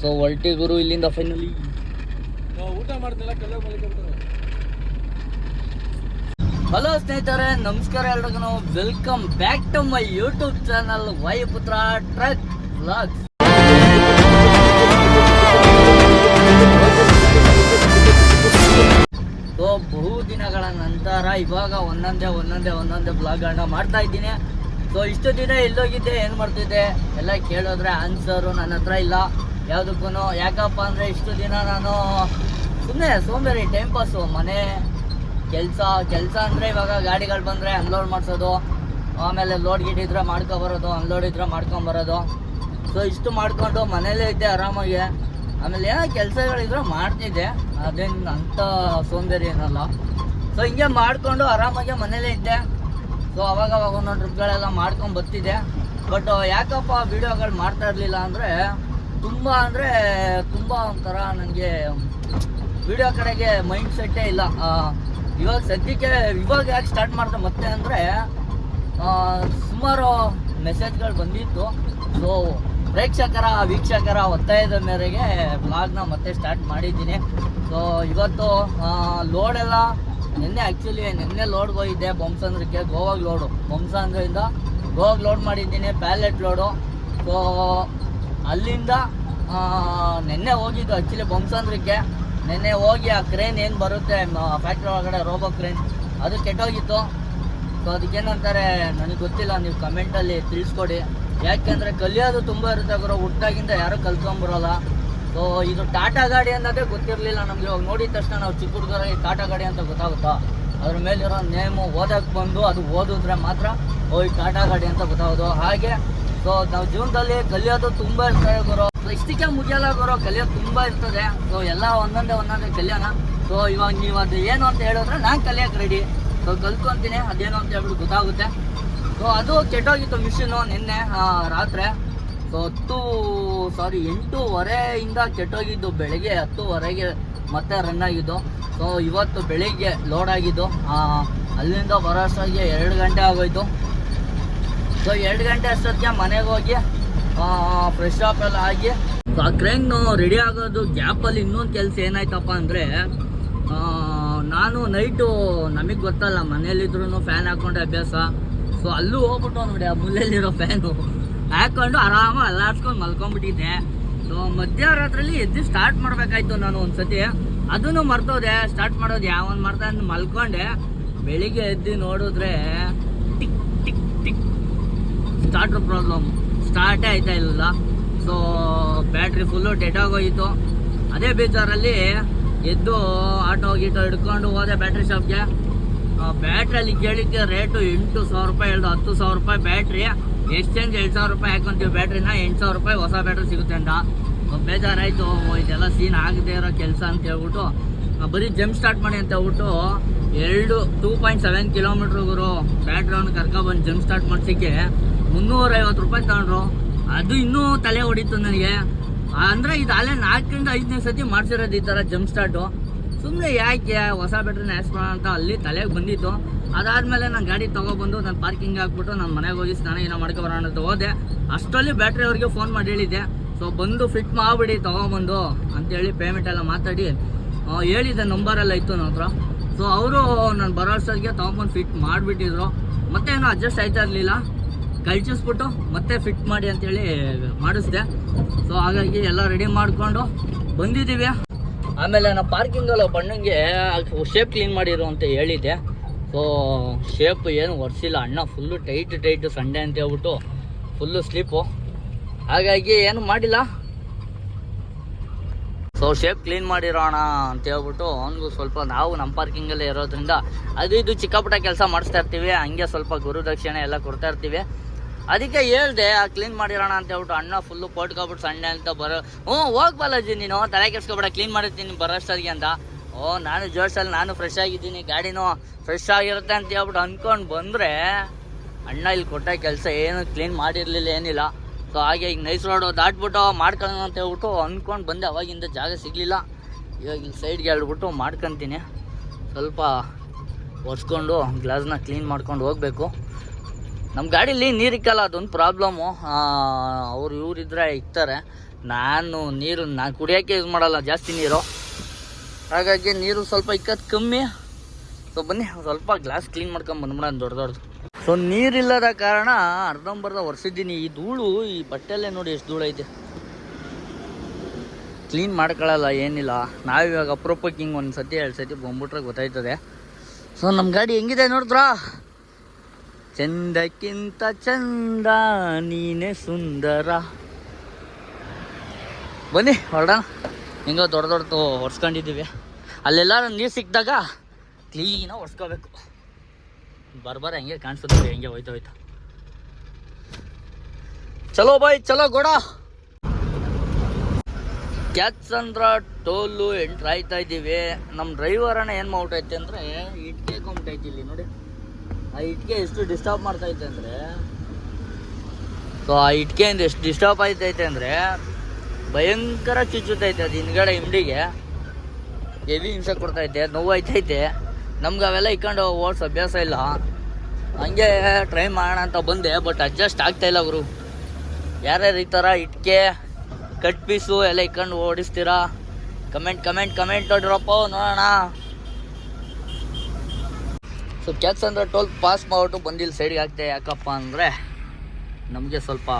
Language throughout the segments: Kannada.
ಸೊ ಹೊಲ್ಟಿ ಗುರು ಇಲ್ಲಿಂದ ಫೈನಲಿ ಊಟ ಹಲೋ ಸ್ನೇಹಿತರೆ ನಮಸ್ಕಾರ ಎಲ್ರಿಗೂ. Welcome back to my YouTube channel Vayuputra truck vlogs so ಬಹು ದಿನಗಳ ನಂತರ ಇವಾಗ ಒಂದೊಂದೇ ಒಂದೊಂದೇ ಒಂದೊಂದೇ ಬ್ಲಾಗ್ಗಳನ್ನ ಮಾಡ್ತಾ ಇದ್ದೀನಿ. ಸೊ ಇಷ್ಟು ದಿನ ಎಲ್ಲೋಗಿದ್ದೆ ಏನು ಮಾಡ್ತಿದ್ದೆ? ಎಲ್ಲ ಕೇಳಿದ್ರೆ ಆನ್ಸರು ನನ್ನ ಹತ್ರ ಇಲ್ಲ. ಯಾವುದಕ್ಕೂ ಯಾಕಪ್ಪ ಅಂದರೆ ಇಷ್ಟು ದಿನ ನಾನು ಸುಮ್ಮನೆ ಸೋಂಬೇರಿ ಟೈಮ್ ಪಾಸು ಮನೆ ಕೆಲಸ ಕೆಲಸ ಅಂದರೆ ಇವಾಗ ಗಾಡಿಗಳು ಬಂದರೆ ಅನ್ಲೋಡ್ ಮಾಡಿಸೋದು, ಆಮೇಲೆ ಲೋಡ್ ಗಿಡ್ ಇದ್ರೆ ಮಾಡ್ಕೊಬರೋದು ಅನ್ಲೋಡ್ ಇದ್ರೆ ಮಾಡ್ಕೊಂಬರೋದು ಸೊ ಇಷ್ಟು ಮಾಡಿಕೊಂಡು ಮನೇಲೇ ಇದ್ದೆ ಆರಾಮಾಗಿ. ಆಮೇಲೆ ಏನೋ ಕೆಲಸಗಳಿದ್ರೆ ಮಾಡ್ತಿದ್ದೆ, ಅದೇನು ಅಂಥ ಸೋಂಬೇರಿ ಏನಲ್ಲ. ಸೊ ಹಿಂಗೆ ಮಾಡಿಕೊಂಡು ಆರಾಮಾಗಿ ಮನೇಲೇ ಇದ್ದೆ. ಸೊ ಅವಾಗ ಅವಾಗ ಒಂದೊಂದು ಟ್ರಿಪ್ಗಳೆಲ್ಲ ಮಾಡ್ಕೊಂಡು ಬರ್ತಿದ್ದೆ. ಬಟ್ ಯಾಕಪ್ಪ ವೀಡಿಯೋಗಳು ಮಾಡ್ತಾ ಇರಲಿಲ್ಲ ಅಂದರೆ ತುಂಬ ಅಂದರೆ ತುಂಬ ಒಂಥರ ನನಗೆ ವಿಡಿಯೋ ಕಡೆಗೆ ಮೈಂಡ್ ಸೆಟ್ಟೇ ಇಲ್ಲ. ಇವಾಗ ಸದ್ಯಕ್ಕೆ, ಇವಾಗ ಯಾಕೆ ಸ್ಟಾರ್ಟ್ ಮಾಡಿದೆ ಮತ್ತೆ ಅಂದರೆ ಸುಮಾರು ಮೆಸೇಜ್ಗಳು ಬಂದಿತ್ತು. ಸೊ ಪ್ರೇಕ್ಷಕರ, ವೀಕ್ಷಕರ ಒತ್ತಾಯದ ಮೇರೆಗೆ ಬ್ಲಾಗ್ನ ಮತ್ತೆ ಸ್ಟಾರ್ಟ್ ಮಾಡಿದ್ದೀನಿ. ಸೊ ಇವತ್ತು ಲೋಡೆಲ್ಲ ನಿನ್ನೆ ಆ್ಯಕ್ಚುಲಿ ನಿನ್ನೆ ಲೋಡ್ಗೆ ಹೋಗಿದ್ದೆ ಬೊಮ್ಸಂದ್ರಕ್ಕೆ ಗೋವಾಗ ಲೋಡು ಬೊಮ್ಸಂದ್ರಿಂದ ಗೋವಾಗ ಲೋಡ್ ಮಾಡಿದ್ದೀನಿ ಪ್ಯಾಲೆಟ್ ಲೋಡು ಸೊ ಅಲ್ಲಿಂದ ನಿನ್ನೆ ಹೋಗಿದ್ದು ಆ್ಯಕ್ಚುಲಿ ಬೊಮ್ಸಂದ್ರಕ್ಕೆ ನೆನ್ನೆ ಹೋಗಿ ಆ ಕ್ರೇನ್ ಏನು ಬರುತ್ತೆ ಫ್ಯಾಕ್ಟ್ರಿ ಒಳಗಡೆ ರೋಬೋ ಕ್ರೇನ್ ಅದು ಕೆಟ್ಟೋಗಿತ್ತು. ಸೊ ಅದಕ್ಕೇನಂತಾರೆ, ನನಗೆ ಗೊತ್ತಿಲ್ಲ, ನೀವು ಕಮೆಂಟಲ್ಲಿ ತಿಳಿಸ್ಕೊಡಿ. ಯಾಕೆಂದರೆ ಕಲಿಯೋದು ತುಂಬ ಇರುತ್ತೆ ಗುರು ಹುಟ್ಟಾಗಿಂದ ಯಾರೂ ಕಲ್ತ್ಕೊಂಬರೋಲ್ಲ ಸೊ ಇದು ಟಾಟಾ ಗಾಡಿ ಅನ್ನೋದೇ ಗೊತ್ತಿರಲಿಲ್ಲ ನಮಗೆ. ಇವಾಗ ನೋಡಿದ ತಕ್ಷಣ ನಾವು ಚಿಕ್ಕ ಹುಡುಗರಾಗಿ ಟಾಟಾ ಗಾಡಿ ಅಂತ ಗೊತ್ತಾಗುತ್ತಾ? ಅದ್ರ ಮೇಲಿರೋ ನೇಮು ಓದಕ್ಕೆ ಬಂದು ಅದು ಓದಿದ್ರೆ ಮಾತ್ರ, ಓ, ಈ ಟಾಟಾ ಗಾಡಿ ಅಂತ ಗೊತ್ತಾಗೋದು. ಹಾಗೆ ಸೊ ನಾವು ಜೀವನದಲ್ಲಿ ಕಲಿಯೋದು ತುಂಬ ಇರ್ತದೆ ಗುರು. ಇಷ್ಟಕ್ಕೆ ಮುಗಿಯಲ್ಲ ಗುರು, ಕಲಿಯೋದು ತುಂಬ ಇರ್ತದೆ. ಸೊ ಎಲ್ಲ ಒಂದೊಂದೇ ಒಂದೊಂದೇ ಕಲಿಯೋಣ. ಸೊ ಇವಾಗ ನೀವು ಅದು ಏನು ಅಂತ ಹೇಳಿದ್ರೆ ನಾನು ಕಲಿಯೋಕೆ ರೆಡಿ ಸೊ ಕಲ್ತ್ಕೊಂತೀನಿ, ಅದೇನು ಅಂತ ಹೇಳ್ಬಿಟ್ಟು ಗೊತ್ತಾಗುತ್ತೆ. ಸೊ ಅದು ಕೆಟ್ಟೋಗಿತ್ತು ಮಿಷಿನು ನಿನ್ನೆ ರಾತ್ರಿ. ಸೊ ಹತ್ತು ಸಾರಿ ಎಂಟೂವರೆಯಿಂದ ಕೆಟ್ಟೋಗಿದ್ದು ಬೆಳಗ್ಗೆ ಹತ್ತುವರೆಗೆ ಮತ್ತೆ ರನ್ ಆಗಿದ್ದು. ಸೊ ಇವತ್ತು ಬೆಳಿಗ್ಗೆ ಲೋಡ್ ಆಗಿದ್ದು. ಅಲ್ಲಿಂದ ಬರೋಷ್ಟಾಗಿ ಎರಡು ಗಂಟೆ ಆಗೋಯ್ತು. ಸೊ ಎರಡು ಗಂಟೆ ಅಷ್ಟೊತ್ತಿಗೆ ಮನೆಗೆ ಹೋಗಿ ಫ್ರೆಶ್ ಅಪ್ ಎಲ್ಲ ಆಗಿ ಕ್ರೇನ್ ರೆಡಿ ಆಗೋದು ಗ್ಯಾಪಲ್ಲಿ ಇನ್ನೊಂದು ಕೆಲಸ ಏನಾಯ್ತಪ್ಪ ಅಂದರೆ ನಾನು ನೈಟು ನಮಗೆ ಗೊತ್ತಲ್ಲ ಮನೇಲಿದ್ರು ಫ್ಯಾನ್ ಹಾಕೊಂಡೆ ಅಭ್ಯಾಸ. ಸೊ ಅಲ್ಲೂ ಹೋಗ್ಬಿಟ್ಟು ನೋಡಿ ಆ ಮೂಲೆಯಲ್ಲಿರೋ ಫ್ಯಾನು ಹಾಕೊಂಡು ಆರಾಮ ಅಲ್ಲಾಡ್ಸ್ಕೊಂಡು ಮಲ್ಕೊಂಡ್ಬಿಟ್ಟಿದ್ದೆ. ಸೊ ಮಧ್ಯರಾತ್ರಿಲಿ ಎದ್ದು ಸ್ಟಾರ್ಟ್ ಮಾಡಬೇಕಾಯ್ತು ನಾನು ಒಂದ್ಸತಿ. ಅದನ್ನು ಮರ್ತೋದೆ ಸ್ಟಾರ್ಟ್ ಮಾಡೋದು ಯಾವನ್ ಮಾಡ್ತಾ ಮಲ್ಕೊಂಡೆ. ಬೆಳಿಗ್ಗೆ ಎದ್ದು ನೋಡಿದ್ರೆ, tick tick tick starter problem ಸ್ಟಾರ್ಟೇ ಆಯ್ತಾ ಇಲ್ಲ ಸೊ ಬ್ಯಾಟ್ರಿ ಫುಲ್ಲು ಡೆಡ್ ಆಗೋಯಿತು. ಅದೇ ಬೇಜಾರಲ್ಲಿ ಎದ್ದು ಆಟೋ ಗೀಟೋ ಹಿಡ್ಕೊಂಡು ಹೋದೆ ಬ್ಯಾಟ್ರಿ ಶಾಪ್ಗೆ ಬ್ಯಾಟ್ರಿಯಲ್ಲಿ ಕೇಳಿದ್ದೆ ರೇಟು ಎಂಟು ಸಾವಿರ ರೂಪಾಯಿ, ಹೇಳ್ದು ಹತ್ತು ಸಾವಿರ ರೂಪಾಯಿ ಬ್ಯಾಟ್ರಿ ಎಕ್ಸ್ಚೇಂಜ್ ಎರಡು ಸಾವಿರ ರೂಪಾಯಿ ಹಾಕೊಂತೀವಿ ಬ್ಯಾಟ್ರಿನ ಎಂಟು ಸಾವಿರ ರೂಪಾಯಿ ಹೊಸ ಬ್ಯಾಟ್ರಿ ಸಿಗುತ್ತೆ ಅಂತ ಬೇಜಾರಾಯಿತು. ಇದೆಲ್ಲ ಸೀನ್ ಆಗದೆ ಇರೋ ಕೆಲಸ ಅಂತ ಹೇಳ್ಬಿಟ್ಟು. ಬರೀ ಜಂಪ್ ಸ್ಟಾರ್ಟ್ ಮಾಡಿ ಅಂತ ಹೇಳ್ಬಿಟ್ಟು ಎರಡು ಟೂ ಪಾಯಿಂಟ್ ಸೆವೆನ್ ಕಿಲೋಮೀಟ್ರ್ ಗುರು ಬ್ಯಾಟ್ರಿಯನ್ನು ಕರ್ಕೊಬಂದು ಜಂಪ್ ಸ್ಟಾರ್ಟ್ ಮಾಡ್ಸೋಕ್ಕೆ ಮುನ್ನೂರೈವತ್ತು ರೂಪಾಯಿ ತಗೊಂಡ್ರು. ಅದು ಇನ್ನೂ ತಲೆ ಹೊಡಿತು ನನಗೆ. ಅಂದರೆ ಇದು ಅಲ್ಲೇ ನಾಲ್ಕರಿಂದ ಐದನೇ ಸತಿ ಮಾಡ್ಸಿರೋದು ಈ ಥರ ಜಂಪ್ ಸ್ಟಾರ್ಟು ಸುಮ್ಮನೆ ಯಾಕೆ ಹೊಸ ಬ್ಯಾಟ್ರಿನ ಹಾಕ್ಸ್ಕೊಳ್ಳೋಣ ಅಂತ ಅಲ್ಲಿ ತಲೆಗೆ ಬಂದಿತ್ತು. ಅದಾದಮೇಲೆ ನಾನು ಗಾಡಿ ತೊಗೊಬಂದು ನಾನು ಪಾರ್ಕಿಂಗ್ ಹಾಕ್ಬಿಟ್ಟು ನಾನು ಮನೆಗೆ ಹೋಗಿ ಸ್ನಾನ ಏನೋ ಮಾಡ್ಕೊಬರೋಣ ಅಂತ ಹೋದೆ. ಅಷ್ಟರಲ್ಲಿ ಬ್ಯಾಟ್ರಿ ಅವ್ರಿಗೆ ಫೋನ್ ಮಾಡಿ ಹೇಳಿದ್ದೆ. ಸೊ ಬಂದು ಫಿಟ್ ಮಾಡಿಬಿಡಿ, ತೊಗೊಬಂದು ಅಂತೇಳಿ ಪೇಮೆಂಟ್ ಎಲ್ಲ ಮಾತಾಡಿ ಹೇಳಿದ್ದೆ ನಂಬರೆಲ್ಲ ಇತ್ತು ನನ್ನ ಹತ್ರ. ಸೊ ಅವರು ನಾನು ಬರೋ ಅಷ್ಟೊತ್ತಿಗೆ ತೊಗೊಂಬಂದು ಫಿಟ್ ಮಾಡಿಬಿಟ್ಟಿದ್ರು. ಮತ್ತೆ ಏನೋ ಅಡ್ಜಸ್ಟ್ ಆಯ್ತಾ ಇರಲಿಲ್ಲ. ಕಳ್ಚಿಸ್ಬಿಟ್ಟು ಮತ್ತೆ ಫಿಟ್ ಮಾಡಿ ಅಂತೇಳಿ ಮಾಡಿಸ್ದೆ. ಸೊ ಹಾಗಾಗಿ ಎಲ್ಲ ರೆಡಿ ಮಾಡಿಕೊಂಡು ಬಂದಿದ್ದೀವಿ. ಆಮೇಲೆ ನಾವು ಪಾರ್ಕಿಂಗಲ್ಲ ಬಣ್ಣಂಗೆ ಶೇಪ್ ಕ್ಲೀನ್ ಮಾಡಿರು ಅಂತ ಹೇಳಿದ್ದೆ. ಸೊ ಶೇಪ್ ಏನು ಒರೆಸಿಲ್ಲ. ಅಣ್ಣ ಫುಲ್ಲು ಟೈಟ್ ಟೈಟ್ ಸಂಡೆ ಅಂತ ಹೇಳ್ಬಿಟ್ಟು ಫುಲ್ಲು ಸ್ಲೀಪು ಹಾಗಾಗಿ ಏನು ಮಾಡಿಲ್ಲ. ಸೊ ಶೇಪ್ ಕ್ಲೀನ್ ಮಾಡಿರೋಣ ಅಂತ ಹೇಳ್ಬಿಟ್ಟು ಅವನಿಗೂ ಸ್ವಲ್ಪ ನಾವು ನಮ್ಮ ಪಾರ್ಕಿಂಗಲ್ಲೇ ಇರೋದ್ರಿಂದ ಅದು ಇದು ಚಿಕ್ಕ ಪುಟ್ಟ ಕೆಲಸ ಮಾಡಿಸ್ತಾ ಇರ್ತೀವಿ. ಹಂಗೆ ಸ್ವಲ್ಪ ಗುರುದಕ್ಷಿಣೆ ಎಲ್ಲ ಕೊಡ್ತಾ ಇರ್ತೀವಿ. ಅದಕ್ಕೆ ಹೇಳ್ದೆ, ಆ ಕ್ಲೀನ್ ಮಾಡಿರೋಣ ಅಂತ ಹೇಳ್ಬಿಟ್ಟು ಅಣ್ಣ ಫುಲ್ಲು ಪೋಟ್ಕೊಬಿಟ್ಟು ಸಂಡೆ ಅಂತ ಬರೋ, ಹ್ಞೂ, ಹೋಗ್ ನೀನು, ತಲೆ ಕೆಡ್ಸ್ಕೊಬೇಡ ಕ್ಲೀನ್ ಮಾಡಿರ್ತೀನಿ ಬರೋಷ್ಟೊತ್ತಿಗೆ ಅಂತ. ಓ, ನಾನು ಜೋಶಲ್ಲಿ, ನಾನು ಫ್ರೆಶ್ ಆಗಿದ್ದೀನಿ, ಗಾಡಿನೂ ಫ್ರೆಶ್ ಆಗಿರುತ್ತೆ ಅಂತ ಹೇಳ್ಬಿಟ್ಟು ಅಂದ್ಕೊಂಡು ಬಂದರೆ ಅಣ್ಣ ಇಲ್ಲಿ ಕೊಟ್ಟ ಕೆಲಸ ಏನು ಕ್ಲೀನ್ ಮಾಡಿರಲಿಲ್ಲ, ಏನಿಲ್ಲ. ಸೊ ಹಾಗೆ ಈಗ ನೈಸ್ ರೋಡು ದಾಟ್ಬಿಟ್ಟು ಮಾಡ್ಕೊಳ್ಳೋಣ ಅಂತ ಹೇಳ್ಬಿಟ್ಟು ಅಂದ್ಕೊಂಡು ಬಂದೆ. ಅವಾಗಿಂದ ಜಾಗ ಸಿಗಲಿಲ್ಲ. ಇವಾಗ ಇಲ್ಲಿ ಸೈಡ್ಗೆ ಹೇಳ್ಬಿಟ್ಟು ಮಾಡ್ಕೊತೀನಿ. ಸ್ವಲ್ಪ ಒರೆಸ್ಕೊಂಡು ಗ್ಲಾಸ್ನ ಕ್ಲೀನ್ ಮಾಡ್ಕೊಂಡು ಹೋಗಬೇಕು. ನಮ್ಮ ಗಾಡೀಲಿ ನೀರಿಕ್ಕಲ್ಲ ಅದೊಂದು ಪ್ರಾಬ್ಲಮ್ಮು ಅವ್ರು ಇವರಿದ್ರೆ ಇಕ್ತಾರೆ. ನಾನು ನೀರು, ನಾನು ಕುಡಿಯೋಕ್ಕೆ ಯೂಸ್ ಮಾಡಲ್ಲ ಜಾಸ್ತಿ ನೀರು. ಹಾಗಾಗಿ ನೀರು ಸ್ವಲ್ಪ ಇಕ್ಕದು ಕಮ್ಮಿ. ಸೊ ಬನ್ನಿ, ಸ್ವಲ್ಪ ಗ್ಲಾಸ್ ಕ್ಲೀನ್ ಮಾಡ್ಕೊಂಡು ಬಂದ್ಬಿಡ ದೊಡ್ಡ ದೊಡ್ಡದು ಸೊ ನೀರಿಲ್ಲದ ಕಾರಣ ಅರ್ಧಂಬರ್ಧ ಒರೆಸಿದ್ದೀನಿ ಈ ಧೂಳು, ಈ ಬಟ್ಟೆಲ್ಲೇ ನೋಡಿ ಎಷ್ಟು ಧೂಳು ಐತೆ. ಕ್ಲೀನ್ ಮಾಡ್ಕೊಳ್ಳಲ್ಲ, ಏನಿಲ್ಲ. ನಾವಿವಾಗ ಅಪ್ರೋಪಕ್ಕೆ ಹಿಂಗೆ ಒಂದು ಸತಿ, ಎರಡು ಸತಿ ಬಂದ್ಬಿಟ್ರೆ ಗೊತ್ತಾಯ್ತದೆ. ಸೊ ನಮ್ಮ ಗಾಡಿ ಹೆಂಗಿದೆ ನೋಡಿದ್ರಾ? ಚಂದಕ್ಕಿಂತ ಚಂದ, ನೀನೆ ಸುಂದರ. ಬನ್ನಿ, ಹೊರಡೋಣ. ಹಿಂಗೋ ದೊಡ್ಡ ದೊಡ್ಡ ಒರೆಸ್ಕೊಂಡಿದ್ದೀವಿ. ಅಲ್ಲೆಲ್ಲ ನೀರು ಸಿಕ್ಕಿದಾಗ ಕ್ಲೀನಾಗಿ ಒರೆಸ್ಕೋಬೇಕು. ಬರ್ಬರ ಹೆಂಗೆ ಕಾಣಿಸುತ್ತೆ ಹೆಂಗೆ ಹೋಯ್ತಾ ಹೋಯ್ತಾ. ಚಲೋ ಬಾಯ್, ಚಲೋ ಗೋಡ. ಕ್ಯಾತ್ಸಂದ್ರ ಟೋಲು ಎಂಟ್ರ್ ಆಯ್ತಾ ಇದ್ದೀವಿ. ನಮ್ಮ ಡ್ರೈವರ್ ಅಣ್ಣ ಏನು ಮಾಡ್ಬಿಟ್ಟೈತೆ ಅಂದರೆ ಇಟ್ಕೆ ಕೊಂಬಿಟ್ಟೈತಿ ಇಲ್ಲಿ ನೋಡಿ. ಆ ಇಟ್ಕೆ ಎಷ್ಟು ಡಿಸ್ಟರ್ಬ್ ಮಾಡ್ತೈತೆ ಅಂದರೆ, ಸೊ ಆ ಇಟ್ಕೆಯಿಂದ ಎಷ್ಟು ಡಿಸ್ಟರ್ಬ್ ಆಯ್ತೈತೆ ಅಂದರೆ, ಭಯಂಕರ ಚುಚ್ಚುತ್ತೈತೆ ಅದು ಹಿಂದ್ಗಡೆ ಹಿಂಡಿಗೆ. ಎಲ್ಲಿ ಹಿಂಸೆ ಕೊಡ್ತೈತೆ ನೋವು ಆಯ್ತೈತೆ ನಮ್ಗೆ ಅವೆಲ್ಲ ಇಕ್ಕೊಂಡು ಓಡ್ಸ್ ಅಭ್ಯಾಸ ಇಲ್ಲ. ಹಂಗೆ ಟ್ರೈ ಮಾಡೋಣ ಅಂತ ಬಂದೆ ಬಟ್ ಅಡ್ಜಸ್ಟ್ ಆಗ್ತಾ ಇಲ್ಲ ಗುರು. ಯಾರ್ಯಾರು ಈ ಥರ ಇಟ್ಕೆ ಕಟ್ ಪೀಸು ಎಲ್ಲ ಇಕ್ಕೊಂಡು ಓಡಿಸ್ತೀರಾ? ಕಮೆಂಟ್ ಕಮೆಂಟ್ ಕಮೆಂಟ್ ನೋಡ್ರಪ್ಪ, ನೋಡೋಣ. ಸೊ ಕ್ಯಾಕ್ಸ್ ಅಂದರೆ ಟೋಲ್ ಪಾಸ್ ಮಾಡಿಬಿಟ್ಟು ಬಂದಿಲ್ಲ ಸೈಡ್ಗೆ ಆಗ್ತೆ ಯಾಕಪ್ಪ ಅಂದರೆ ನಮಗೆ ಸ್ವಲ್ಪ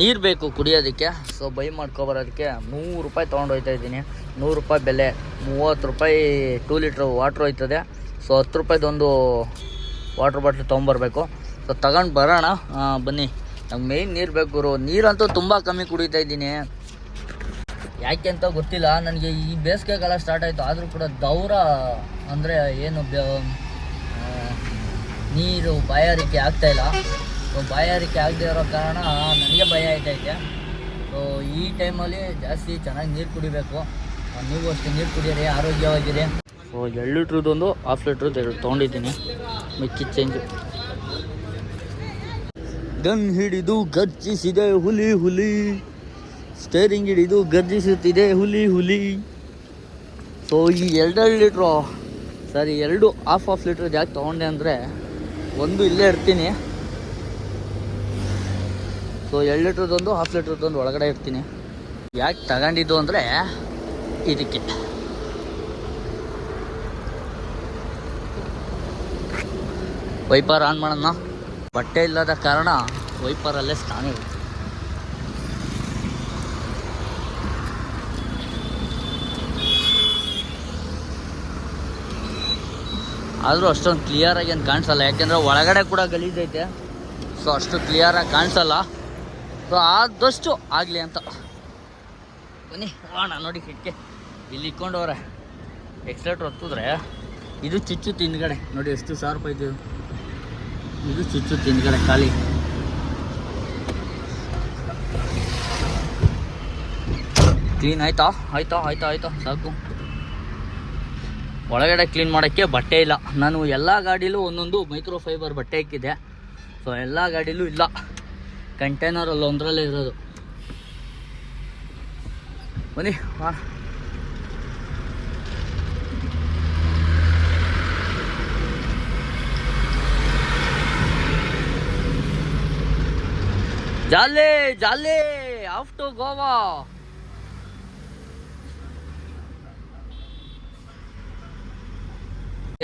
ನೀರು ಬೇಕು ಕುಡಿಯೋದಕ್ಕೆ. ಸೊ ಬೈ ಮಾಡ್ಕೊಬರೋದಕ್ಕೆ ನೂರು ರೂಪಾಯಿ ತೊಗೊಂಡು ಹೋಗ್ತಾ ಇದ್ದೀನಿ. ನೂರು ರೂಪಾಯಿ ಬೆಲೆ. ಮೂವತ್ತು ರೂಪಾಯಿ ಟೂ ಲೀಟ್ರ್ ವಾಟ್ರ್ ಹೋಯ್ತದೆ. ಸೊ ಹತ್ತು ರೂಪಾಯ್ದೊಂದು ವಾಟ್ರ್ ಬಾಟ್ಲ್ ತೊಗೊಂಬರ್ಬೇಕು. ಸೊ ತಗೊಂಡು ಬರೋಣ. ಬನ್ನಿ. ನಮ್ಗೆ ಮೇಯ್ನ್ ನೀರು ಬೇಕು ಗುರು. ನೀರಂತೂ ತುಂಬ ಕಮ್ಮಿ ಕುಡಿತಾ ಇದ್ದೀನಿ. ಯಾಕೆ ಅಂತ ಗೊತ್ತಿಲ್ಲ. ನನಗೆ ಈ ಬೇಸಿಗೆ ಕಾಲ ಸ್ಟಾರ್ಟ್ ಆಯಿತು. ಆದರೂ ಕೂಡ ದೌರ ಅಂದರೆ ಏನು ನೀರು ಬಾಯಾರಿಕೆ ಆಗ್ತಾಯಿಲ್ಲ ಸೊ ಬಾಯಾರಿಕೆ ಆಗದೆ ಇರೋ ಕಾರಣ ನನಗೆ ಭಯ ಆಯ್ತೈತೆ ಸೊ ಈ ಟೈಮಲ್ಲಿ ಜಾಸ್ತಿ ಚೆನ್ನಾಗಿ ನೀರು ಕುಡಿಬೇಕು. ನೀವು ಅಷ್ಟೇ ನೀರು ಕುಡಿಯಿರಿ ಆರೋಗ್ಯವಾಗಿರಿ ಸೊ ಎರಡು ಲೀಟ್ರದೊಂದು ಹಾಫ್ ಲೀಟ್ರದ್ದು ಎರಡು ತೊಗೊಂಡಿದ್ದೀನಿ. ಮಿಕ್ಕಿ ಚೇಂಜು ಗನ್ ಹಿಡಿದು ಗರ್ಜಿಸಿದೆ ಹುಲಿ ಹುಲಿ. ಸ್ಟೇರಿಂಗ್ ಹಿಡಿದು ಗರ್ಜಿಸುತ್ತಿದೆ ಹುಲಿ ಹುಲಿ. ಸೊ ಈ ಎರಡೆರಡು ಲೀಟ್ರು ಸರಿ ಎರಡು ಹಾಫ್ ಹಾಫ್ ಲೀಟ್ರ್ ಯಾಕೆ ತೊಗೊಂಡೆ ಅಂದರೆ ಒಂದು ಇಲ್ಲೇ ಇರ್ತೀನಿ. ಸೊ ಎರಡು ಲೀಟ್ರದೊಂದು ಹಾಫ್ ಲೀಟ್ರದೊಂದು ಒಳಗಡೆ ಇರ್ತೀನಿ. ಯಾಕೆ ತಗೊಂಡಿದ್ದು ಅಂದರೆ ಇದಕ್ಕೆ ವೈಪರ್ ಆನ್ ಮಾಡೋಣ. ಬಟ್ಟೆ ಇಲ್ಲದ ಕಾರಣ ವೈಪರಲ್ಲೇ ಸ್ನಾನ ಇದೆ. ಆದರೂ ಅಷ್ಟೊಂದು ಕ್ಲಿಯರಾಗಿ ಏನು ಕಾಣಿಸಲ್ಲ. ಯಾಕೆಂದರೆ ಒಳಗಡೆ ಕೂಡ ಗಲೀಜೈತೆ ಸೊ ಅಷ್ಟು ಕ್ಲಿಯರಾಗಿ ಕಾಣಿಸಲ್ಲ. ಸೊ ಆದಷ್ಟು ಆಗಲಿ ಅಂತ. ಬನ್ನಿ, ಹೋಗೋಣ, ನೋಡಿ, ಕಿಟಕಿ. ಇಲ್ಲಿ ಇಕ್ಕೊಂಡವ್ರೆ ಎಕ್ಸ್ಲೇಟ್ರ್ ಹೊತ್ತಿದ್ರೆ, ಇದು ಚುಚ್ಚು ತಿಂದ್ಗಡೆ. ನೋಡಿ ಎಷ್ಟು ಸಾವಿರ ರೂಪಾಯಿ ಇದು. ಇದು ಚುಚ್ಚು ತಿಂದ್ಗಡೆ, ಖಾಲಿ. ಕ್ಲೀನ್ ಆಯ್ತಾ? ಆಯ್ತಾ ಆಯ್ತಾ ಆಯ್ತಾ? ಸಾಕು. ಒಳಗಡೆ ಕ್ಲೀನ್ ಮಾಡೋಕ್ಕೆ ಬಟ್ಟೆ ಇಲ್ಲ. ನಾನು ಎಲ್ಲ ಗಾಡಿಲೂ ಒಂದೊಂದು ಮೈಕ್ರೋ ಫೈಬರ್ ಬಟ್ಟೆ ಹಾಕಿದ್ದೆ. ಸೊ ಎಲ್ಲ ಗಾಡೀಲೂ ಇಲ್ಲ. ಕಂಟೈನರಲ್ಲಿ ಒಂದರಲ್ಲೇ ಇರೋದು. ಬನ್ನಿ ಹೋಗೋಣ ಜಾಲೆ ಜಾಲೆ ಆಫ್ ಟು ಗೋವಾ.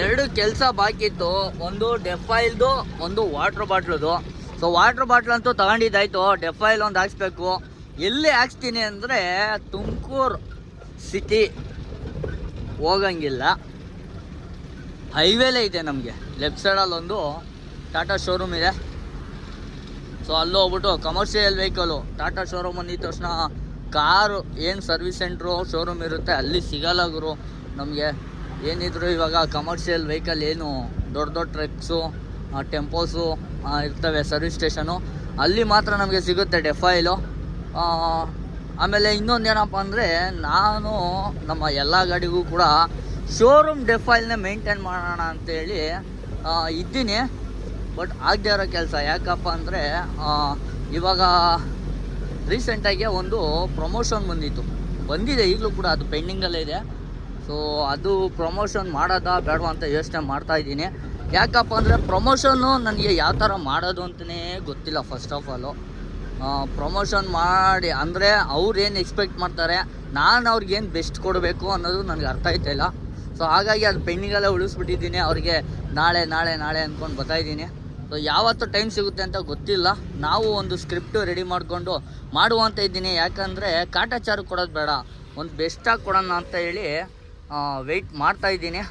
ಎರಡು ಕೆಲಸ ಬಾಕಿತ್ತು ಒಂದು ಡೆಫೈಲ್ದು ಒಂದು ವಾಟರ್ ಬಾಟ್ಲದು ಸೊ ವಾಟರ್ ಬಾಟ್ಲ್ ಅಂತೂ ತಗೊಂಡಿದ್ದಾಯ್ತು. ಡೆಫೈಲ್ ಒಂದು ಹಾಕ್ಸ್ಬೇಕು. ಎಲ್ಲಿ ಹಾಕ್ಸ್ತೀನಿ ಅಂದರೆ ತುಮಕೂರು ಸಿಟಿ ಹೋಗಂಗಿಲ್ಲ. ಹೈವೇಲೇ ಇದೆ ನಮಗೆ. ಲೆಫ್ಟ್ ಸೈಡಲ್ಲೊಂದು ಟಾಟಾ ಶೋರೂಮ್ ಇದೆ. ಸೊ ಅಲ್ಲಿ ಹೋಗ್ಬಿಟ್ಟು ಕಮರ್ಷಿಯಲ್ ವೆಹಿಕಲು ಟಾಟಾ ಶೋರೂಮ್ ಅಂದಿದ ತಕ್ಷಣ ಕಾರು ಏನು ಸರ್ವಿಸ್ ಸೆಂಟ್ರು ಶೋರೂಮ್ ಇರುತ್ತೆ, ಅಲ್ಲಿ ಸಿಗಲ್ಲ ಗುರು. ನಮಗೆ ಏನಿದ್ರು ಇವಾಗ ಕಮರ್ಷಿಯಲ್ ವೆಹಿಕಲ್ ಏನು, ದೊಡ್ಡ ದೊಡ್ಡ ಟ್ರಕ್ಸು ಟೆಂಪೋಸು ಇರ್ತವೆ ಸರ್ವಿಸ್ ಸ್ಟೇಷನು ಅಲ್ಲಿ ಮಾತ್ರ ನಮಗೆ ಸಿಗುತ್ತೆ ಡೆಫೈಲು ಆಮೇಲೆ ಇನ್ನೊಂದು ಏನಪ್ಪ ಅಂದರೆ, ನಾನು ನಮ್ಮ ಎಲ್ಲ ಗಾಡಿಗೂ ಕೂಡ ಶೋರೂಮ್ ಡೆಫೈಲ್ನೇ ಮೇಂಟೈನ್ ಮಾಡೋಣ ಅಂತೇಳಿ ಇದ್ದೀನಿ. ಬಟ್ ಆಗದೆ ಇರೋ ಕೆಲಸ. ಯಾಕಪ್ಪ ಅಂದರೆ ಇವಾಗ ರೀಸೆಂಟಾಗಿ ಒಂದು ಪ್ರಮೋಷನ್ ಬಂದಿತ್ತು. ಬಂದಿದೆ, ಈಗಲೂ ಕೂಡ ಅದು ಪೆಂಡಿಂಗಲ್ಲೇ ಇದೆ. ಸೊ ಅದು ಪ್ರಮೋಷನ್ ಮಾಡೋದಾ ಬೇಡವಾ ಅಂತ ಯೋಚನೆ ಮಾಡ್ತಾ ಇದ್ದೀನಿ. ಯಾಕಪ್ಪ ಅಂದರೆ ಪ್ರಮೋಷನ್ನು ನನಗೆ ಯಾವ ಥರ ಮಾಡೋದು ಅಂತಲೇ ಗೊತ್ತಿಲ್ಲ ಫಸ್ಟ್ ಆಫ್ ಆಲು ಪ್ರಮೋಷನ್ ಮಾಡಿ, ಅಂದರೆ ಅವ್ರೇನು ಎಕ್ಸ್ಪೆಕ್ಟ್ ಮಾಡ್ತಾರೆ, ನಾನು ಅವ್ರಿಗೇನು ಬೆಸ್ಟ್ ಕೊಡಬೇಕು ಅನ್ನೋದು ನನಗೆ ಅರ್ಥ ಆಯ್ತಾ ಇಲ್ಲ. ಸೊ ಹಾಗಾಗಿ ಅದು ಪೆಂಡಿಂಗಲ್ಲೇ ಉಳಿಸ್ಬಿಟ್ಟಿದ್ದೀನಿ. ಅವ್ರಿಗೆ ನಾಳೆ ನಾಳೆ ನಾಳೆ ಅಂದ್ಕೊಂಡು ಬರ್ತಾಯಿದ್ದೀನಿ ಸೊ ಯಾವತ್ತು ಟೈಮ್ ಸಿಗುತ್ತೆ ಅಂತ ಗೊತ್ತಿಲ್ಲ. ನಾವು ಒಂದು ಸ್ಕ್ರಿಪ್ಟು ರೆಡಿ ಮಾಡಿಕೊಂಡು ಮಾಡುವಂತ ಇದ್ದೀನಿ. ಯಾಕಂದರೆ ಕಾಟಾಚಾರ ಕೊಡೋದು ಬೇಡ. ಒಂದು ಬೆಸ್ಟಾಗಿ ಕೊಡೋಣ ಅಂತ ಹೇಳಿ ವೆಯ್ಟ್ ಮಾಡ್ತಾ ಇದ್ದೀನಿ.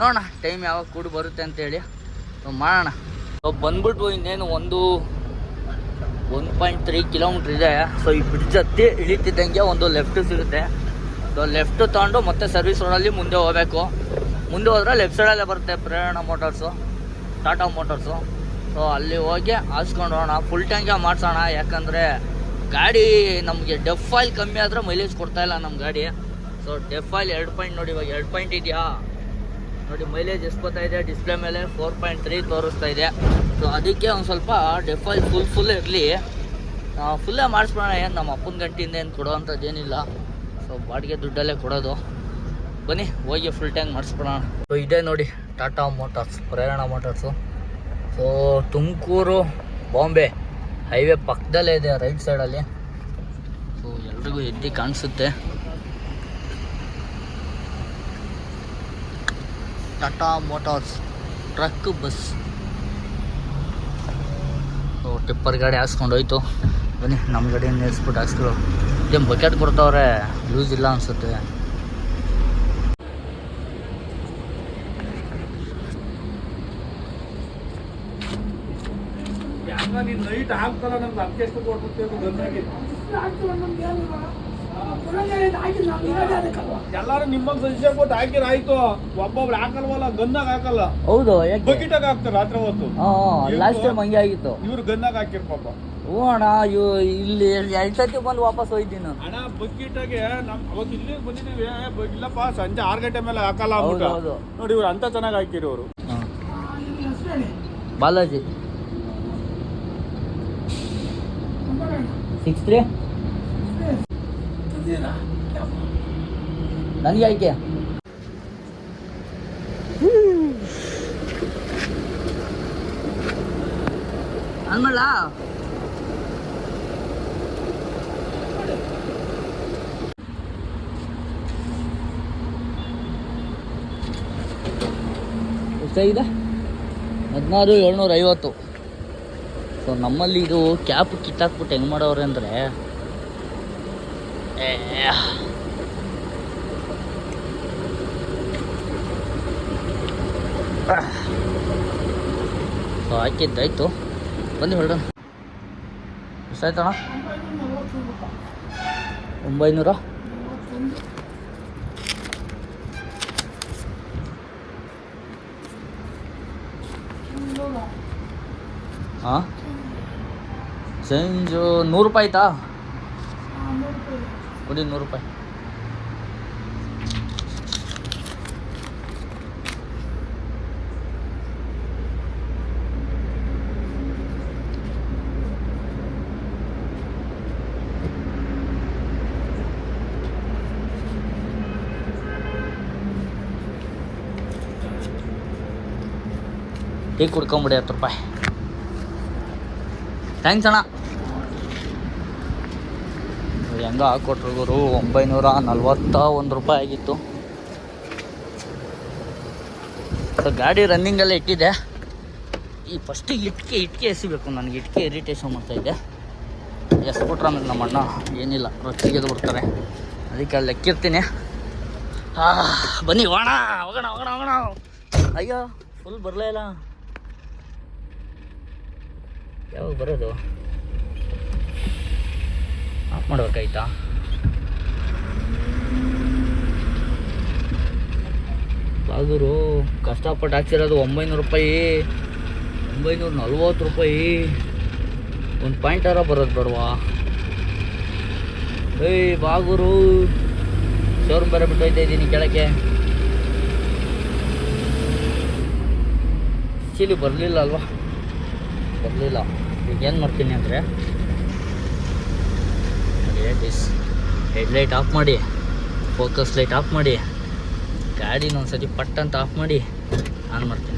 ನೋಡೋಣ ಟೈಮ್ ಯಾವಾಗ ಕೂಡ ಬರುತ್ತೆ ಅಂತೇಳಿ ಸೊ ಮಾಡೋಣ. ಸೊ ಬಂದ್ಬಿಟ್ಟು ಇನ್ನೇನು ಒಂದು ಒನ್ ಪಾಯಿಂಟ್ ತ್ರೀ ಕಿಲೋಮೀಟ್ರ್ ಇದೆ. ಸೊ ಈ ಬ್ರಿಡ್ಜ್ ಹತ್ತಿ ಇಳಿತಿದ್ದಂಗೆ ಒಂದು ಲೆಫ್ಟ್ ಸಿಗುತ್ತೆ. ಸೊ ಲೆಫ್ಟ್ ತೊಗೊಂಡು ಮತ್ತೆ ಸರ್ವಿಸ್ ರೋಡಲ್ಲಿ ಮುಂದೆ ಹೋಗಬೇಕು. ಮುಂದೆ ಹೋದ್ರೆ ಲೆಫ್ಟ್ ಸೈಡಲ್ಲೇ ಬರುತ್ತೆ Prerana motors Tata motors so ಅಲ್ಲಿ ಹೋಗಿ ಹಾಸ್ಕೊಂಡು ಹೋಗೋಣ ಫುಲ್ ಟ್ಯಾಂಕ ಮಾಡಿಸೋಣ. ಯಾಕಂದರೆ ಗಾಡಿ ನಮಗೆ ಡೆಫ್ ಆಯಿಲ್ ಕಮ್ಮಿ ಆದರೆ ಮೈಲೇಜ್ ಕೊಡ್ತಾ ಇಲ್ಲ ನಮ್ಮ ಗಾಡಿ. ಸೊ ಡೆಫ್ ಆಯಿಲ್ ಎರಡು ಪಾಯಿಂಟ್ ನೋಡಿ ಇವಾಗ ಎರಡು ಪಾಯಿಂಟ್ ಇದೆಯಾ? ನೋಡಿ ಮೈಲೇಜ್ ಎಷ್ಟು ಬರ್ತಾ ಇದೆ? ಡಿಸ್ಪ್ಲೇ ಮೇಲೆ ಫೋರ್ ಪಾಯಿಂಟ್ ತ್ರೀ ತೋರಿಸ್ತಾ ಇದೆ. ಸೊ ಅದಕ್ಕೆ ಒಂದು ಸ್ವಲ್ಪ ಡೆಫ್ ಆಯಿಲ್ ಫುಲ್ ಫುಲ್ ಇರಲಿ. ಫುಲ್ಲೇ ಮಾಡಿಸ್ಬೋಣ ಏನು, ನಮ್ಮ ಅಪ್ಪನ ಗಂಟಿಂದ ಏನು ಕೊಡೋವಂಥದ್ದೇನಿಲ್ಲ ಸೊ ಬಾಡಿಗೆ ದುಡ್ಡಲ್ಲೇ ಕೊಡೋದು. ಬನ್ನಿ, ಹೋಗಿ ಫುಲ್ ಟ್ಯಾಂಕ್ ಮಾಡಿಸ್ಬಿಡೋಣ. ಸೊ ಇದೆ ನೋಡಿ Tata Motors Prerana motors so Tumakuru, Bombay. Highway ಪಕ್ಕದಲ್ಲೇ ಇದೆ, ರೈಟ್ ಸೈಡಲ್ಲಿ ಸೊ ಎಲ್ರಿಗೂ ಎದ್ದು ಕಾಣಿಸುತ್ತೆ. Tata Motors truck bus so tipper ಗಾಡಿ ಹಾಕ್ಸ್ಕೊಂಡು ಹೋಯ್ತು. ಬನ್ನಿ ನಮ್ಮ ಗಾಡಿಯನ್ನು ನಿಲ್ಲಿಸ್ಬಿಟ್ಟು ಹಾಕ್ಸ್ಕೊಳ್ಳೋ ಇದೇನು ಬಕೆಟ್ ಕೊಡ್ತಾವ್ರೆ? ಯೂಸ್ ಇಲ್ಲ ಅನಿಸುತ್ತೆ ಯಾಕ ನೈಟ್ ಆಗ್ತಲ್ಲ ನಮ್ಗೆ ಅದಕ್ಕೆ ಎಷ್ಟು ಗಂಧಾಗಿ ಎಲ್ಲಾರು ನಿಮ್ಮ ಸಜೆಷನ್ ಕೊಟ್ಟು ಹಾಕಿರ ಆಯ್ತು. ಒಬ್ಬೊಬ್ರು ಹಾಕಲ್ವಲ್ಲ ಗನ್ನಾಗ ಹಾಕಲ್ಲ. ಹೌದು ಬಕಿಟಾಗ ಹಾಕ್ತಾರೆ ರಾತ್ರಿ ಹೊತ್ತು. ಲಾಸ್ಟ್ ಟೈಮ್ ಹಂಗೆ ಆಗಿತ್ತು. ಇವ್ರು ಗನ್ನಾಗ ಹಾಕಿರ್ ಪಾಪ. ಹ್ಞೂ ಅಣ್ಣ ಇವು ಇಲ್ಲಿ ಎರಡು ಸತಿ ಬಂದು ವಾಪಸ್ ಹೋಯ್ತೀನಿ ನಾನು ಅಣ್ಣ ಬಕೆಟಾಗೆ ನಮ್ ಅವಾಗ ಇಲ್ಲಿ ಬಂದಿದ್ದೀವಿ. ಇಲ್ಲಪ್ಪ ಸಂಜೆ ಆರು ಗಂಟೆ ಮೇಲೆ ಹಾಕಲ್ಲ ಹೌದು ನೋಡಿ ಇವ್ರು ಅಂತ ಚೆನ್ನಾಗಿ ಹಾಕಿರೋರು. ಬಾಲಾಜಿ. Six three? ನನಗೆ ಆಯ್ಕೆ. ಅನ್ಮಲ್ಲ ಎಷ್ಟಾಗಿದೆ? ಹದಿನಾರು ಏಳ್ನೂರ ಐವತ್ತು ಸೊ ನಮ್ಮಲ್ಲಿ ಇದು ಕ್ಯಾಪ್ ಕಿತ್ತಾಕ್ಬಿಟ್ಟು ಹೆಂಗೆ ಮಾಡೋರು ಅಂದರೆ ಸೊ ಹಾಕಿದ್ದಾಯ್ತು ಬನ್ನಿ ಹೊರಡೋಣ. ಎಷ್ಟಾಯ್ತಣ್ಣ? ಒಂಬೈನೂರ? ಹಾಂ ಚೇಂಜು ನೂರು ರೂಪಾಯಿ ಆಯ್ತಾ? ಕೊಡಿ ನೂರು ರೂಪಾಯಿ. ಟೀ ಕುಡ್ಕೊಂಬಿಡಿ ಹತ್ತು ರೂಪಾಯಿ. ಥ್ಯಾಂಕ್ಸ್ ಅಣ್ಣ. ಹೆಂಗ ಹಾಕ್ಕೊಟ್ರು ಗುರು? ಒಂಬೈನೂರ ನಲ್ವತ್ತ ಒಂದು ರೂಪಾಯಿ ಆಗಿತ್ತು. ಸೊ ಗಾಡಿ ರನ್ನಿಂಗಲ್ಲೇ ಇಟ್ಟಿದ್ದೆ. ಈ ಫಸ್ಟಿಗೆ ಇಟ್ಕೆ ಇಟ್ಕೆ ಎಸಿಬೇಕು. ನನಗೆ ಇಟ್ಕೆ ಇರಿಟೇಷನ್ ಮಾಡ್ತಾಯಿದ್ದೆ ಎಸ್ಬಿಟ್ರೆ ಆಮೇಲೆ ನಮ್ಮ ಅಣ್ಣ ಏನಿಲ್ಲ ರೊಚ್ಚಿಗೆದು ಬಿಡ್ತಾರೆ. ಅದಕ್ಕೆ ಅಲ್ಲಿ ಲೆಕ್ಕಿರ್ತೀನಿ. ಬನ್ನಿ, ಹೋಗೋಣ ಹೋಗೋಣ ಹೋಗೋಣ ಹೋಗೋಣ. ಅಯ್ಯೋ ಫುಲ್ ಬರಲೇ ಇಲ್ಲ. ಯಾವಾಗ ಬರೋದು? ಆಫ್ ಮಾಡ್ಬೇಕಾಯ್ತಾ? ಬಾಗೂರು ಕಷ್ಟಪಟ್ಟು ಹಾಕ್ಸಿರೋದು ಒಂಬೈನೂರು ರೂಪಾಯಿ, ಒಂಬೈನೂರ ನಲ್ವತ್ತು ರೂಪಾಯಿ. ಒಂದು ಪಾಯಿಂಟರ ಬರೋದು ಬೇಡವಾ? ಏಯ್ ಬಾಗೂರು ಶೋರೂಮ್ ಬೇರೆ ಬಿಟ್ಟೋಯ್ತಾ ಇದ್ದೀನಿ ಕೆಳಕ್ಕೆ. ಚೀಲಿ ಬರಲಿಲ್ಲ ಅಲ್ವಾ? ಬರಲಿಲ್ಲ. ಈಗ ಏನು ಮಾಡ್ತೀನಿ ಅಂದರೆ ಡಿಸ್ ಹೆಡ್ಲೈಟ್ ಆಫ್ ಮಾಡಿ ಫೋಕಸ್ ಲೈಟ್ ಆಫ್ ಮಾಡಿ ಗಾಡಿನ ಒಂದು ಸತಿ ಪಟ್ ಅಂತ ಆಫ್ ಮಾಡಿ, ಆನ್ ಮಾಡ್ತೀನಿ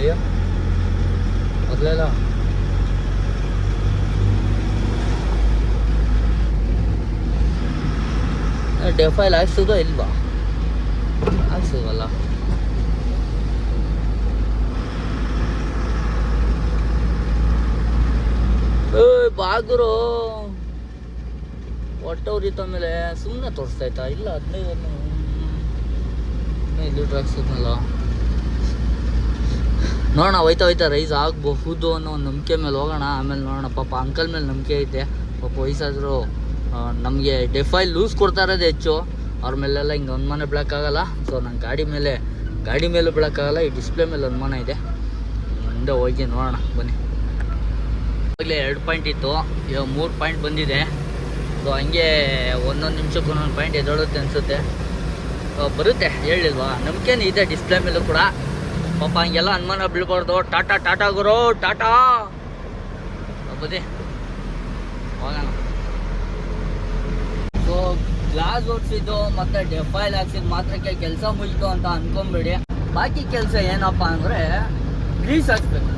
ಅಯ್ಯೋ ಮೊದಲೆಲ್ಲ ಡೆಫೈಲ್ ಹಾಕ್ಸೋದು ಇಲ್ವಾ? ಹಾಕ್ಸೋದಲ್ಲ. ಬಾಗುರು. ಹೊಟ್ಟೆ ಉರಿತ ಮೇಲೆ ಸುಮ್ಮನೆ ತೋರಿಸ್ತಾಯ್ತಾ ಇಲ್ಲ, ಹದಿನೈದು ಲೀಟ್ರ್ ಹಾಕ್ಸಿದ್ನಲ್ಲ. ನೋಡೋಣ, ಹೋಯ್ತಾ ಹೋಯ್ತಾ ರೈಸ್ ಆಗಬಹುದು ಅನ್ನೋ ಒಂದು ನಂಬಿಕೆ ಮೇಲೆ ಹೋಗೋಣ. ಆಮೇಲೆ ನೋಡೋಣ, ಪಾಪ ಅಂಕಲ್ ಮೇಲೆ ನಂಬಿಕೆ ಐತೆ. ಪಾಪ ವಯಸ್ಸಾದ್ರು. ನಮಗೆ ಡೆಫೈಲ್ ಲೂಸ್ ಕೊಡ್ತಾ ಇರೋದು ಹೆಚ್ಚು. ಅವ್ರ ಮೇಲೆಲ್ಲ ಹಿಂಗೆ ಅನುಮಾನ ಬೀಳೋಕ್ಕಾಗಲ್ಲ ಸೊ ನನ್ನ ಗಾಡಿ ಮೇಲೆ, ಗಾಡಿ ಮೇಲೂ ಬೀಳೋಕ್ಕಾಗಲ್ಲ ಈ ಡಿಸ್ಪ್ಲೇ ಮೇಲೆ ಅನುಮಾನ ಇದೆ. ಮುಂದೆ ಹೋಗಿ ನೋಡೋಣ. ಬನ್ನಿ. ಆಗಲೇ ಎರಡು ಪಾಯಿಂಟ್ ಇತ್ತು. ಇವಾಗ ಮೂರು ಪಾಯಿಂಟ್ ಬಂದಿದೆ. ಸೊ ಹಂಗೆ ಒಂದೊಂದು ನಿಮಿಷಕ್ಕೆ ಒಂದೊಂದು ಪಾಯಿಂಟ್ ಎದೊಳುತ್ತೆ ಅನಿಸುತ್ತೆ. ಬರುತ್ತೆ. ಹೇಳಿಲ್ವಾ? ನಂಬಿಕೆನೇ ಇದೆ ಡಿಸ್ಪ್ಲೇ ಮೇಲೂ ಕೂಡ. ಪಾಪ ಹಂಗೆಲ್ಲ ಅನುಮಾನ ಬೀಳ್ಬಾರ್ದು. ಟಾಟಾ ಟಾಟಾ ಗುರು, ಟಾಟಾ. ಬದಿ ಹೋಗೋಣ. ಗ್ಲಾಸ್ ಓಡಿಸಿದ್ದು ಮತ್ತೆ ಡೆಫೈಲ್ ಹಾಕ್ಸಿದ ಮಾತ್ರಕ್ಕೆ ಕೆಲಸ ಮುಗಿತು ಅಂತ ಅನ್ಕೊಂಬೇಡಿ. ಬಾಕಿ ಕೆಲಸ ಏನಪ್ಪ ಅಂದರೆ ಗ್ರೀಸ್ ಹಾಕ್ಸ್ಬೇಕು.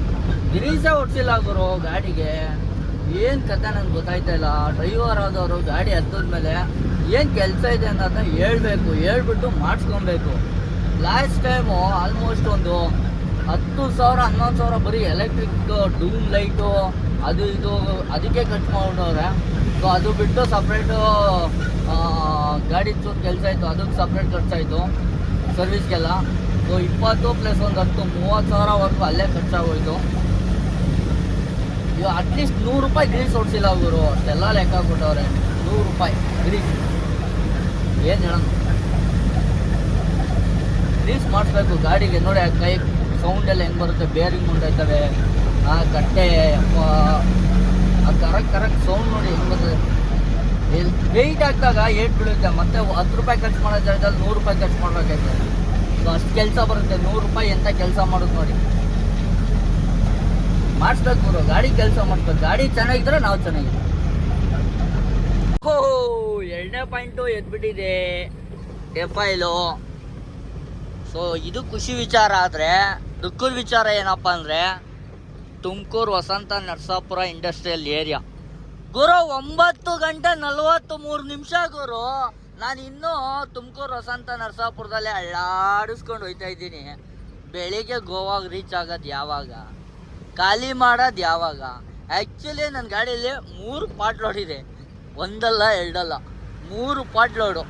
ಗ್ರೀಸೇ ಓಡಿಸಿಲ್ಲ ಗುರು ಗಾಡಿಗೆ. ಏನು ಕತೆ ನಂಗೆ ಗೊತ್ತಾಯ್ತಾ ಇಲ್ಲ. ಡ್ರೈವರ್ ಆದವರು ಗಾಡಿ ಹತ್ತದ್ಮೇಲೆ ಏನು ಕೆಲಸ ಇದೆ ಅನ್ನೋದನ್ನ ಹೇಳ್ಬೇಕು, ಹೇಳ್ಬಿಟ್ಟು ಮಾಡಿಸ್ಕೊಬೇಕು. ಲಾಸ್ಟ್ ಟೈಮು ಆಲ್ಮೋಸ್ಟ್ ಒಂದು ಹತ್ತು ಸಾವಿರ, ಹನ್ನೊಂದು ಸಾವಿರ ಬರೀ ಎಲೆಕ್ಟ್ರಿಕ್ ಡೂಮ್ ಲೈಟು ಅದು ಇದು, ಅದಕ್ಕೆ ಖರ್ಚು ಮಾಡ್ಬಿಟ್ಟವ್ರೆ. ಸೊ ಅದು ಬಿಟ್ಟು ಸಪ್ರೇಟು ಗಾಡಿ ಚೂರು ಕೆಲಸ ಇತ್ತು ಅದಕ್ಕೆ ಸಪ್ರೇಟ್ ಖರ್ಚಾಯಿತು ಸರ್ವಿಸ್ಗೆಲ್ಲ ಸೊ ಇಪ್ಪತ್ತು ಪ್ಲಸ್ ಒಂದು ಹತ್ತು, ಮೂವತ್ತು ಸಾವಿರವರೆಗೂ ಅಲ್ಲೇ ಖರ್ಚಾಗೋಯ್ತು. ಇವಾಗ ಅಟ್ಲೀಸ್ಟ್ ನೂರು ರೂಪಾಯಿ ಗ್ರೀಸ್ ಓಡಿಸಿಲ್ಲ ಅವರು ಅಷ್ಟೆಲ್ಲ ಲೆಕ್ಕ ಕೊಟ್ಟವ್ರೆ. ನೂರು ರೂಪಾಯಿ ಗ್ರೀಸ್. ಏನು ಹೇಳೋಣ? ಗ್ರೀಸ್ ಮಾಡಿಸ್ಬೇಕು ಗಾಡಿಗೆ. ನೋಡಿ ಆ ಕೈ ಸೌಂಡ್ ಎಲ್ಲ ಹೆಂಗೆ ಬರುತ್ತೆ? ಬೇರಿಂಗ್ ಮುಂಡೈತವೆ ಆ, ಕಟ್ಟೆ ಆ ಕರೆಕ್ಟ್ ಕರೆಕ್ಟ್ ಸೌಂಡ್ ನೋಡಿ ಹೆಂಗದು. ವೆಯ್ಟ್ ಹಾಕಿದಾಗ ಏಟ್ ಬೀಳುತ್ತೆ, ಮತ್ತೆ ಹತ್ತು ರೂಪಾಯಿ ಖರ್ಚು ಮಾಡೋ ಜಾಗದಲ್ಲಿ ನೂರು ರೂಪಾಯಿ ಖರ್ಚು ಮಾಡಬೇಕಾಯ್ತು. ಸೊ ಅಷ್ಟು ಕೆಲಸ ಬರುತ್ತೆ, ನೂರು ರೂಪಾಯಿ ಎಂಥ ಕೆಲಸ ಮಾಡೋದು ನೋಡಿ. ಮಾಡಿಸ್ಬೇಕು ಗುರು, ಗಾಡಿ ಕೆಲಸ ಮಾಡಿಸ್ಬೇಕು. ಗಾಡಿ ಚೆನ್ನಾಗಿದ್ರೆ ನಾವು ಚೆನ್ನಾಗಿದೆ ಹೋ ಎರಡನೇ ಪಾಯಿಂಟು ಎದ್ಬಿಟ್ಟಿದೆ. ಡೆಫೈಲು ಸೊ ಇದು ಖುಷಿ ವಿಚಾರ ಆದರೆ, ದುಃಖದ ವಿಚಾರ ಏನಪ್ಪ ಅಂದರೆ ತುಮಕೂರು ವಸಂತ ನರಸಾಪುರ ಇಂಡಸ್ಟ್ರಿಯಲ್ ಏರಿಯಾ. ಗುರು, ಒಂಬತ್ತು ಗಂಟೆ ನಲವತ್ತು ಮೂರು ನಿಮಿಷ ಗುರು. ನಾನು ಇನ್ನೂ ತುಮಕೂರು ವಸಂತ ನರಸಾಪುರದಲ್ಲಿ ಅಳ್ಳಾಡಿಸ್ಕೊಂಡು ಹೋಯ್ತಾ ಇದ್ದೀನಿ. ಬೆಳಿಗ್ಗೆ ಗೋವಾಗ ರೀಚ್ ಆಗೋದು ಯಾವಾಗ? ಖಾಲಿ ಮಾಡೋದು ಯಾವಾಗ? ಆ್ಯಕ್ಚುಲಿ ನನ್ನ ಗಾಡೀಲಿ ಮೂರು ಪಾಟ್ ಲೋಡ್ ಇದೆ. ಒಂದಲ್ಲ, ಎರಡಲ್ಲ. ಮೂರು ಪಾಟ್ ಲೋಡು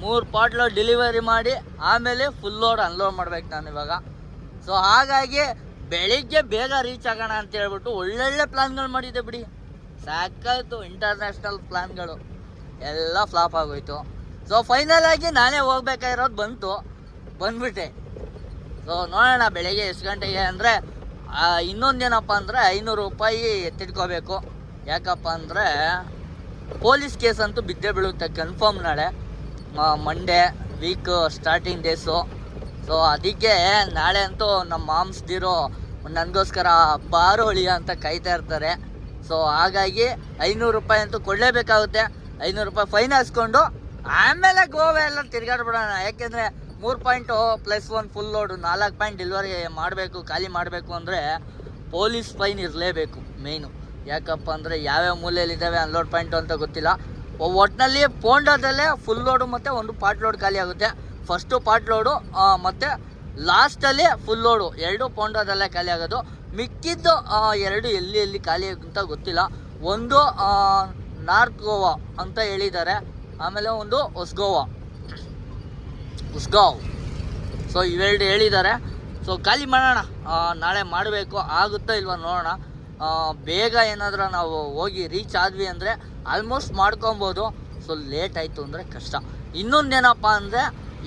ಮೂರು ಪಾಟ್ ಲೋಡ್ ಡೆಲಿವರಿ ಮಾಡಿ ಆಮೇಲೆ ಫುಲ್ ಲೋಡ್ ಅನ್ಲೋಡ್ ಮಾಡ್ಬೇಕು ನಾನು ಇವಾಗ. ಸೊ ಹಾಗಾಗಿ ಬೆಳಿಗ್ಗೆ ಬೇಗ ರೀಚ್ ಆಗೋಣ ಅಂತ ಹೇಳ್ಬಿಟ್ಟು ಒಳ್ಳೊಳ್ಳೆ ಪ್ಲಾನ್ಗಳು ಮಾಡಿದ್ದೆ ಬಿಡಿ. ಸಾಕಾಯ್ತು ಇಂಟರ್ನ್ಯಾಷನಲ್ ಪ್ಲಾನ್ಗಳು ಎಲ್ಲ ಫ್ಲಾಪ್ ಆಗೋಯ್ತು. ಸೊ ಫೈನಲ್ ಆಗಿ ನಾನೇ ಹೋಗ್ಬೇಕಾಗಿರೋದು ಬಂತು. ಬಂದ್ಬಿಟ್ಟೆ. ಸೊ ನೋಡೋಣ ಬೆಳಿಗ್ಗೆ ಎಷ್ಟು ಗಂಟೆಗೆ ಅಂದರೆ ಇನ್ನೊಂದೇನಪ್ಪ ಅಂದರೆ ಐನೂರು ರೂಪಾಯಿ ಎತ್ತಿಟ್ಕೋಬೇಕು. ಯಾಕಪ್ಪ ಅಂದರೆ ಪೊಲೀಸ್ ಕೇಸ್ ಅಂತೂ ಬಿದ್ದೇ ಬೀಳುತ್ತೆ ಕನ್ಫರ್ಮ್ ನಾಳೆ. Monday week starting days so ಅದಕ್ಕೆ ನಾಳೆ ಅಂತೂ ನಮ್ಮ ಮಾಮ್ಸ್ದಿರೋ ನನಗೋಸ್ಕರ ಬಾರು ಹೊಳಿಯ ಅಂತ ಕಾಯ್ತಾ ಇರ್ತಾರೆ. ಸೊ ಹಾಗಾಗಿ ಐನೂರು ರೂಪಾಯಿ ಅಂತೂ ಕೊಡಲೇಬೇಕಾಗುತ್ತೆ. ಐನೂರು ರೂಪಾಯಿ ಫೈನ್ ಹಾಸ್ಕೊಂಡು ಆಮೇಲೆ ಗೋವಾ ಎಲ್ಲ ತಿರ್ಗಾಡ್ಬಿಡೋಣ. ಯಾಕೆಂದರೆ ಮೂರು point plus one full load ನಾಲ್ಕು ಪಾಯಿಂಟ್ ಡೆಲಿವರಿ ಮಾಡಬೇಕು, ಖಾಲಿ ಮಾಡಬೇಕು ಅಂದರೆ ಪೊಲೀಸ್ ಫೈನ್ ಇರಲೇಬೇಕು ಮೇಯ್ನು ಯಾಕಪ್ಪ ಅಂದರೆ ಯಾವ್ಯಾವ ಮೂಲೆಯಲ್ಲಿದ್ದಾವೆ ಅನ್ಲೋಡ್ ಪಾಯಿಂಟು ಅಂತ ಗೊತ್ತಿಲ್ಲ. ಒಟ್ಟಿನಲ್ಲಿ ಪೋಂಡದಲ್ಲೇ ಫುಲ್ ಲೋಡು ಮತ್ತು ಒಂದು ಪಾರ್ಟ್ ಲೋಡ್ ಖಾಲಿ ಆಗುತ್ತೆ. ಫಸ್ಟು ಪಾರ್ಟ್ ಲೋಡು ಮತ್ತು ಲಾಸ್ಟಲ್ಲಿ ಫುಲ್ ಲೋಡು ಎರಡು ಪೋಂಡದಲ್ಲೇ ಖಾಲಿ ಆಗೋದು. ಮಿಕ್ಕಿದ್ದು ಎರಡು ಎಲ್ಲಿ ಎಲ್ಲಿ ಖಾಲಿ ಅಂತ ಗೊತ್ತಿಲ್ಲ. ಒಂದು ನಾರ್ತ್ ಗೋವಾ ಅಂತ ಹೇಳಿದ್ದಾರೆ. ಆಮೇಲೆ ಒಂದು ಹೊಸ್ಗೋವಾ ಉಸ್ಗಾವ್ ಸೊ ಇವೆರಡು ಹೇಳಿದ್ದಾರೆ. ಸೊ ಖಾಲಿ ಮಾಡೋಣ. ನಾಳೆ ಮಾಡಬೇಕು. ಆಗುತ್ತೋ ಇಲ್ವಾ ನೋಡೋಣ. ಬೇಗ ಏನಾದರೂ ನಾವು ಹೋಗಿ ರೀಚ್ ಆದ್ವಿ ಅಂದರೆ ಆಲ್ಮೋಸ್ಟ್ ಮಾಡ್ಕೊಬೋದು. ಸೊ ಲೇಟ್ ಆಯಿತು ಅಂದರೆ ಕಷ್ಟ. ಇನ್ನೊಂದೇನಪ್ಪ ಅಂದರೆ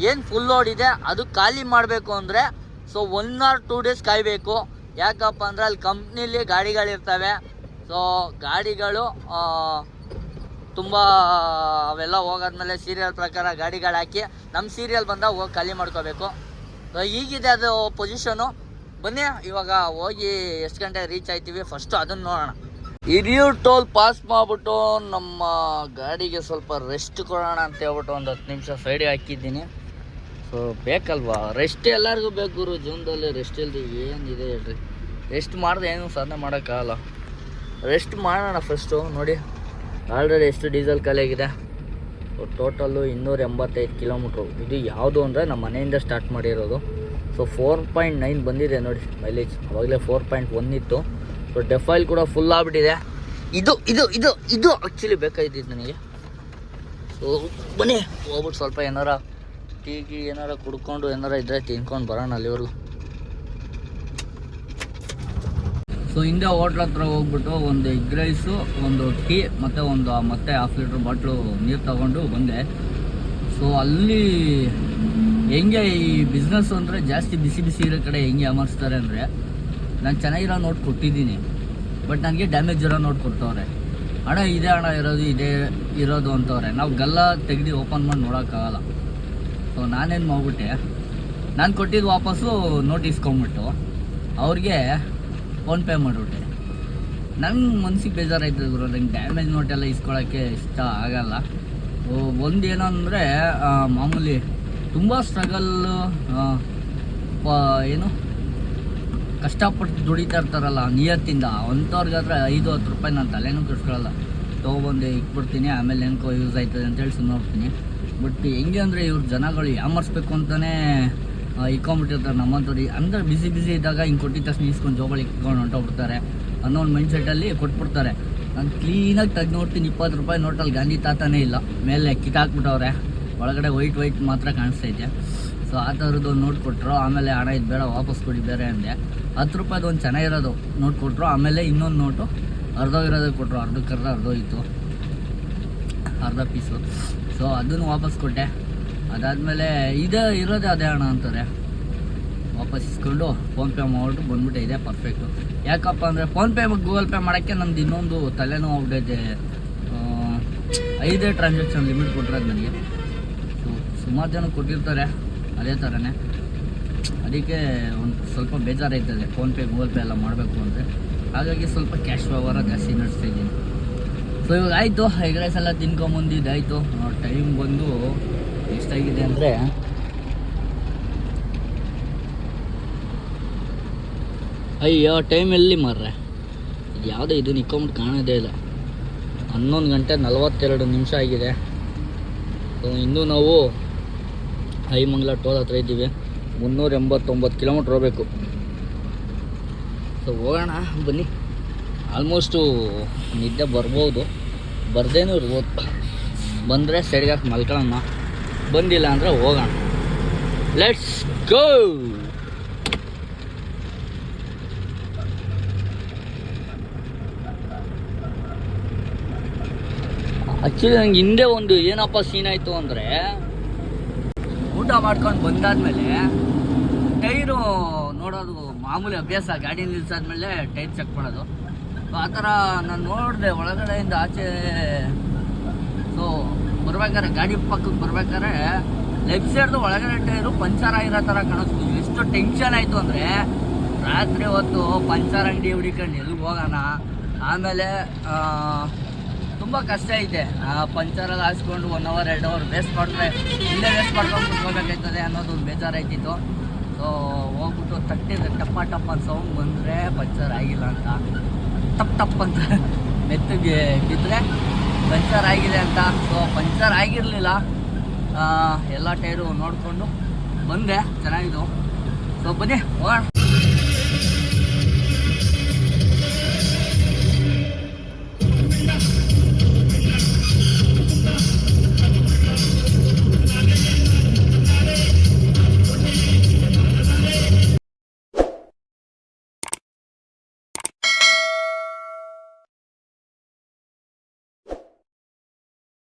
ಏನು ಫುಲ್ ಲೋಡ್ ಇದೆ, ಅದು ಖಾಲಿ ಮಾಡಬೇಕು ಅಂದರೆ so one or two days ಕಾಯಬೇಕು. ಯಾಕಪ್ಪ ಅಂದರೆ ಅಲ್ಲಿ ಕಂಪ್ನಿಲಿ ಗಾಡಿಗಳಿರ್ತವೆ. ಸೊ ಗಾಡಿಗಳು ತುಂಬ, ಅವೆಲ್ಲ ಹೋಗಾದ್ಮೇಲೆ ಸೀರಿಯಲ್ ಪ್ರಕಾರ ಗಾಡಿಗಳು ಹಾಕಿ ನಮ್ಮ ಸೀರಿಯಲ್ ಬಂದಾಗ ಹೋಗಿ ಖಾಲಿ ಮಾಡ್ಕೋಬೇಕು. ಸೊ ಈಗಿದೆ ಅದು ಪೊಸಿಷನು ಬನ್ನಿ, ಇವಾಗ ಹೋಗಿ ಎಷ್ಟು ಗಂಟೆ ರೀಚ್ ಆಯ್ತೀವಿ ಫಸ್ಟು ಅದನ್ನು ನೋಡೋಣ. ಹಿರಿಯೂರು ಟೋಲ್ ಪಾಸ್ ಮಾಡಿಬಿಟ್ಟು ನಮ್ಮ ಗಾಡಿಗೆ ಸ್ವಲ್ಪ ರೆಸ್ಟ್ ಕೊಡೋಣ ಅಂತ ಹೇಳ್ಬಿಟ್ಟು ಒಂದು ಹತ್ತು ನಿಮಿಷ ಸೈಡಿಗೆ ಹಾಕಿದ್ದೀನಿ. ಸೊ ಬೇಕಲ್ವಾ? ರೆಸ್ಟ್ ಎಲ್ಲರಿಗೂ ಬೇಕು ಗುರು. ಜೀವನದಲ್ಲಿ ರೆಸ್ಟ್ ಇಲ್ಲದೆ ಏನಿದೆ ಹೇಳ್ರಿ? ರೆಸ್ಟ್ ಮಾಡಿದೆ ಏನು ಸಾಧನೆ ಮಾಡೋಕ್ಕಾಗಲ್ಲ. ರೆಸ್ಟ್ ಮಾಡೋಣ ಫಸ್ಟು ನೋಡಿ ಆಲ್ರೆಡಿ ಎಷ್ಟು ಡೀಸೆಲ್ ಖಾಲಿಯಾಗಿದೆ ಆಗಿದೆ? ಟೋಟಲ್ಲು ಇನ್ನೂರ ಎಂಬತ್ತೈದು ಕಿಲೋಮೀಟ್ರು ಇದು ಯಾವುದು ಅಂದರೆ ನಮ್ಮ ಮನೆಯಿಂದ ಸ್ಟಾರ್ಟ್ ಮಾಡಿರೋದು. ಸೊ ಫೋರ್ ಪಾಯಿಂಟ್ ನೈನ್ ಬಂದಿದೆ ನೋಡಿ ಮೈಲೇಜ್ ಅವಾಗಲೇ ಫೋರ್ ಪಾಯಿಂಟ್ ಒನ್ ಇತ್ತು. ಸೊ ಡೆಫೈಲ್ ಕೂಡ ಫುಲ್ ಆಗಿಬಿಟ್ಟಿದೆ. ಇದು ಇದು ಇದು ಇದು ಆ್ಯಕ್ಚುಲಿ ಬೇಕಾಗಿದ್ದು ನನಗೆ. ಸೊ ಬನ್ನಿ, ಹೋಗ್ಬಿಟ್ಟು ಸ್ವಲ್ಪ ಏನಾರ ಟೀ ಗೀ ಏನಾರ ಕುಡ್ಕೊಂಡು ಏನಾರ ಇದ್ರೆ ತಿನ್ಕೊಂಡು ಬರೋಣ ಅಲ್ಲಿವರೆಗೂ. ಸೊ ಹಿಂದೆ ಹೋಟ್ಲ್ ಹತ್ರ ಹೋಗ್ಬಿಟ್ಟು ಒಂದು ಎಗ್ ರೈಸು, ಒಂದು ಟೀ, ಮತ್ತು ಒಂದು ಮತ್ತೆ ಹಾಫ್ ಲೀಟ್ರ್ ಬಾಟ್ಲು ನೀರು ತಗೊಂಡು ಬಂದೆ. ಸೊ ಅಲ್ಲಿ ಹೆಂಗೆ ಈ ಬಿಸ್ನೆಸ್ ಅಂದರೆ ಜಾಸ್ತಿ ಬಿಸಿ ಬಿಸಿ ಇರೋ ಕಡೆ ಹೆಂಗೆ ಅಮರ್ಸ್ತಾರೆ ಅಂದರೆ, ನಾನು ಚೆನ್ನಾಗಿರೋ ನೋಟ್ ಕೊಟ್ಟಿದ್ದೀನಿ ಬಟ್ ನನಗೆ ಡ್ಯಾಮೇಜ್ ಇರೋ ನೋಟ್ ಕೊಡ್ತವ್ರೆ. ಹಣ ಇದೇ ಹಣ ಇರೋದು, ಇದೇ ಇರೋದು ಅಂತವ್ರೆ. ನಾವು ಗಲ್ಲ ತೆಗ್ದು ಓಪನ್ ಮಾಡಿ ನೋಡೋಕ್ಕಾಗಲ್ಲ. ಸೊ ನಾನೇನು ಮಾಡ್ಬಿಟ್ಟೆ? ನಾನು ಕೊಟ್ಟಿದ್ದು ವಾಪಸ್ಸು ನೋಟ್ ಇಸ್ಕೊಂಬಿಟ್ಟು ಅವ್ರಿಗೆ ಫೋನ್ಪೇ ಮಾಡಿಬಿಟ್ಟೆ. ನಂಗೆ ಮನ್ಸಿಗೆ ಬೇಜಾರಾಯ್ತದೆ ಗುರು, ನಂಗೆ ಡ್ಯಾಮೇಜ್ ನೋಟ್ ಎಲ್ಲ ಇಸ್ಕೊಳಕ್ಕೆ ಇಷ್ಟ ಆಗಲ್ಲ. ಒಂದು ಏನಂದರೆ ಮಾಮೂಲಿ ತುಂಬ ಸ್ಟ್ರಗಲ್ಲು ಏನು ಕಷ್ಟಪಟ್ಟು ದುಡಿತಾ ಇರ್ತಾರಲ್ಲ, ನಿಯತ್ತಿಂದ ಅಂಥವ್ರಿಗಾದ್ರೆ ಐದು ಹತ್ತು ರೂಪಾಯಿ ನಾನು ತಲೆನೂ ಕಟ್ಕೊಳ್ಳಲ್ಲ ತೊಗೊಬಂದು ಇಟ್ಬಿಡ್ತೀನಿ, ಆಮೇಲೆ ಏನಕ್ಕೋ ಯೂಸ್ ಆಯ್ತದೆ ಅಂತೇಳಿ ಸುಮ್ಮನೆ ಹೋಗ್ತೀನಿ. ಬಟ್ ಹೆಂಗೆ ಅಂದರೆ ಇವ್ರ ಜನಗಳು ಯಾಮರ್ಸ್ಬೇಕು ಅಂತಲೇ ಇಕ್ಕೊಂಬಿಟ್ಟಿರ್ತಾರೆ ನಮ್ಮಂಥವ್ರು. ಅಂದರೆ ಬಿಸಿ ಬಿಸಿ ಇದ್ದಾಗ ಹಿಂಗೆ ಕೊಟ್ಟಿದ್ದ ತಕ್ಷಣ ಇಸ್ಕೊಂಡು ಜೋಬಳಿ ಇಟ್ಕೊಂಡು ಹೊಂಟೋಗ್ಬಿಡ್ತಾರೆ. ಅನ್ನೋ ಒಂದು ಮೈಂಡ್ ಸೆಟ್ಟಲ್ಲಿ ಕೊಟ್ಬಿಡ್ತಾರೆ. ನಾನು ಕ್ಲೀನಾಗಿ ತೆಗ್ದು ನೋಡ್ತೀನಿ, ಇಪ್ಪತ್ತು ರೂಪಾಯಿ ನೋಟಲ್ಲಿ ಗಾಂಧಿ ತಾತನೇ ಇಲ್ಲ. ಮೇಲೆ ಕಿತ್ತಾಕ್ಬಿಟ್ಟವ್ರೆ ಒಳಗಡೆ ವೈಟ್ ವೈಟ್ ಮಾತ್ರ ಕಾಣಿಸ್ತೈತೆ ಸೊ ಆ ಥರದ್ದು ಒಂದು ನೋಟ್ ಕೊಟ್ಟರು ಆಮೇಲೆ ಹಣ ಇದು ಬೇಡ ವಾಪಸ್ ಕೊಡಿ ಬೇರೆ ಅಂದೆ. ಹತ್ತು ರೂಪಾಯಿದು ಒಂದು ಚೆನ್ನಾಗಿರೋದು ನೋಟ್ ಕೊಟ್ಟರು ಆಮೇಲೆ ಇನ್ನೊಂದು ನೋಟು ಅರ್ಧೋಗಿರೋದೇ ಕೊಟ್ಟರು ಅರ್ಧಕ್ಕೆ ಅರ್ಧ ಅರ್ಧೋಗಿತ್ತು ಅರ್ಧ ಪೀಸು ಸೊ ಅದನ್ನು ವಾಪಸ್ ಕೊಟ್ಟೆ. ಅದಾದಮೇಲೆ ಇದೇ ಇರೋದೇ ಅದೇ ಹಣ ಅಂತಾರೆ. ವಾಪಸ್ ಇಸ್ಕೊಂಡು ಫೋನ್ಪೇ ಮಾಡ್ಬಿಟ್ಟು ಬಂದ್ಬಿಟ್ಟೆ, ಇದೆ ಪರ್ಫೆಕ್ಟು ಯಾಕಪ್ಪ ಅಂದರೆ ಫೋನ್ಪೇ ಗೂಗಲ್ ಪೇ ಮಾಡೋಕ್ಕೆ ನಂದು ಇನ್ನೊಂದು ತಲೆನೋವು ಆಗ್ಬಿಟ್ಟೈತೆ ಐದೇ ಟ್ರಾನ್ಸಾಕ್ಷನ್ ಲಿಮಿಟ್ ಕೊಟ್ಟಿರೋದು ನನಗೆ. ಸೊ ಸುಮಾರು ಜನ ಕೊಟ್ಟಿರ್ತಾರೆ ಅದೇ ಥರನೇ ಅದಕ್ಕೆ ಒಂದು ಸ್ವಲ್ಪ ಬೇಜಾರಾಯ್ತದೆ ಫೋನ್ಪೇ ಗೂಗಲ್ ಪೇ ಎಲ್ಲ ಮಾಡಬೇಕು ಅಂದರೆ. ಹಾಗಾಗಿ ಸ್ವಲ್ಪ ಕ್ಯಾಶ್ ವ್ಯವಹಾರ ಜಾಸ್ತಿ ನಡೆಸ್ತಾ ಇದ್ದೀನಿ. ಸೊ ಇವಾಗ ಆಯಿತು ಎಗ್ ರೈಸ್ ಎಲ್ಲ ತಿನ್ಕೊಂಬಂದಿದ್ದಾಯಿತು ಟೈಮ್ ಬಂದು ಎಷ್ಟಾಗಿದೆ ಅಂದರೆ ಅಯ್ಯೋ ಟೈಮ್ ಎಲ್ಲಿ ಮಾರ್ರೆ ಯಾವುದೋ ಇದು ನಿಕ್ಕೊಂಬಿಟ್ಟು ಕಾಣೋದೇ ಇಲ್ಲ ಹನ್ನೊಂದು ಗಂಟೆ ನಲವತ್ತೆರಡು ನಿಮಿಷ ಆಗಿದೆ ಸೊ ಇನ್ನೂ ನಾವು ಐಮಂಗ್ಲ ಟೋಲ್ ಹತ್ರ ಇದ್ದೀವಿ ಮುನ್ನೂರ ಎಂಬತ್ತೊಂಬತ್ತು ಕಿಲೋಮೀಟ್ರ್ ಹೋಗ್ಬೇಕು ಸೊ ಹೋಗೋಣ, ಬನ್ನಿ. ಆಲ್ಮೋಸ್ಟು ನಿದ್ದೆ ಬರ್ಬೋದು. ಬರ್ದೇನೂ ಇರ್ಬೋದು. ಬಂದರೆ ಸೈಡ್ಗೆ ಹಾಕಿ ಮಲ್ಕೊಳ್ಳೋಣ ಬಂದಿಲ್ಲ ಅಂದರೆ ಹೋಗೋಣ. ಲೆಟ್ಸ್ ಗೋ ಆ್ಯಕ್ಚುಲಿ ನಂಗೆ ಹಿಂದೆ ಒಂದು ಏನಪ್ಪ ಸೀನ್ ಆಯಿತು ಅಂದರೆ, ಊಟ ಮಾಡ್ಕೊಂಡು ಬಂದಾದ್ಮೇಲೆ ಟೈರು ನೋಡೋದು ಮಾಮೂಲಿ ಅಭ್ಯಾಸ. ಗಾಡಿ ನಿಲ್ಸಾದ್ಮೇಲೆ ಟೈರ್ ಚೆಕ್ ಮಾಡೋದು. ಆ ಥರ ನಾನು ನೋಡಿದೆ ಒಳಗಡೆಯಿಂದ ಆಚೆ. ಸೊ ಬರ್ಬೇಕಾದ್ರೆ ಗಾಡಿ ಪಕ್ಕಕ್ಕೆ ಬರ್ಬೇಕಾದ್ರೆ ಲೆಫ್ಟ್ ಸೈಡ್ದು ಒಳಗಡೆ ಟೈರು ಪಂಚರ್ ಆಗಿರೋ ಥರ ಕಾಣಿಸ್ತು. ಎಷ್ಟು ಟೆನ್ಷನ್ ಆಯಿತು ಅಂದರೆ ರಾತ್ರಿ ಹೊತ್ತು ಪಂಚರ್ ಅಂಗಡಿ ಹುಡಿಕೊಂಡು ಎಲ್ಲಿಗೆ ಹೋಗೋಣ? ಆಮೇಲೆ ತುಂಬ ಕಷ್ಟ ಐತೆ. ಆ ಪಂಚರಲ್ಲಿ ಹಾಸ್ಕೊಂಡು ಒನ್ ಅವರ್ ಎರಡು ಅವರ್ ವೇಸ್ಟ್ ಮಾಡಿದ್ರೆ ಇಲ್ಲೇ ವೇಸ್ಟ್ ಮಾಡ್ಕೊಂಡು ಕುತ್ಕೋಬೇಕಾಯ್ತದೆ ಅನ್ನೋದು ಒಂದು ಬೇಜಾರಾಯ್ತಿತ್ತು. ಸೊ ಹೋಗ್ಬಿಟ್ಟು ತಟ್ಟಿದ್ರೆ ಟಪ್ಪ ಟಪ್ಪ ಸೌಂಡ್ ಬಂದರೆ ಪಂಚರ್ ಆಗಿಲ್ಲ ಅಂತ. ಟಪ್ ಟಪ್ ಅಂತ ಮೆತ್ತಗೆ ಬಿದ್ದರೆ ಪಂಚರ್ ಆಗಿದೆ ಅಂತ. ಸೊ ಪಂಚರ್ ಆಗಿರಲಿಲ್ಲ. ಎಲ್ಲ ಟೈರು ನೋಡಿಕೊಂಡು ಬಂದೆ. ಚೆನ್ನಾಗಿದ್ದು ಸೊ ಬನ್ನಿ, ಹೋಗೋಣ.